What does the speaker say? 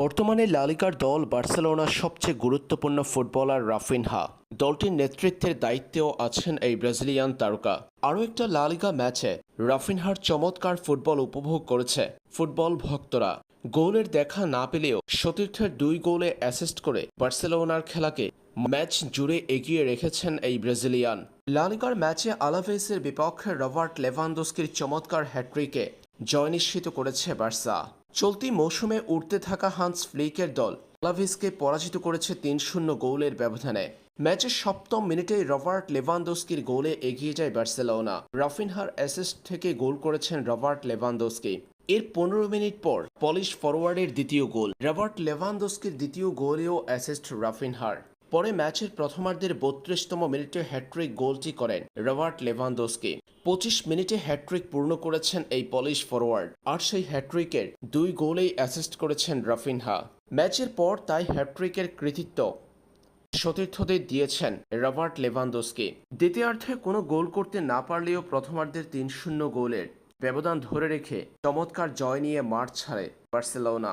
বর্তমানে লালিকার দল বার্সেলোনার সবচেয়ে গুরুত্বপূর্ণ ফুটবলার রাফিনহা। দলটির নেতৃত্বের দায়িত্বেও আছেন এই ব্রাজিলিয়ান তারকা। আরও একটা লালিকা ম্যাচে রাফিনহার চমৎকার ফুটবল উপভোগ করেছে ফুটবল ভক্তরা। গোলের দেখা না পেলেও সতীর্থের দুই গোলে অ্যাসিস্ট করে বার্সেলোনার খেলাকে ম্যাচ জুড়ে এগিয়ে রেখেছেন এই ব্রাজিলিয়ান। লালিকার ম্যাচে আলাভেসের বিপক্ষে রবার্ট লেভানদোস্কির চমৎকার হ্যাট্রিকে জয় নিশ্চিত করেছে বার্সা। চলতি মৌসুমে উঠতে থাকা হান্স ফ্লিকের দল আলাভেসকে পরাজিত করেছে তিন শূন্য গোলের ব্যবধানে। ম্যাচের সপ্তম মিনিটেই রবার্ট লেভানদোস্কির গোলে এগিয়ে যায় বার্সেলোনা। রাফিনহার অ্যাসিস্ট থেকে গোল করেছেন রবার্ট লেভানদোস্কি। এর পনেরো মিনিট পর পলিশ ফরওয়ার্ডের দ্বিতীয় গোল। রবার্ট লেভানদোস্কির দ্বিতীয় গোলেও অ্যাসিস্ট রাফিনহার। পরে ম্যাচের প্রথমার্ধের বত্রিশতম মিনিটে হ্যাট্রিক গোলটি করেন রবার্ট লেভানদোস্কি। পঁচিশ মিনিটে হ্যাট্রিক পূর্ণ করেছেন এই পলিশ ফরওয়ার্ড আর সেই হ্যাট্রিকের দুই গোলেই অ্যাসিস্ট করেছেন রাফিনহা। ম্যাচের পর তাই হ্যাট্রিকের কৃতিত্ব সতীর্থদের দিয়েছেন রবার্ট লেভানদোস্কি। দ্বিতীয়ার্ধে কোনো গোল করতে না পারলেও প্রথমার্ধের তিন শূন্য গোলের ব্যবধান ধরে রেখে চমৎকার জয় নিয়ে মাঠ ছাড়ে বার্সেলোনা।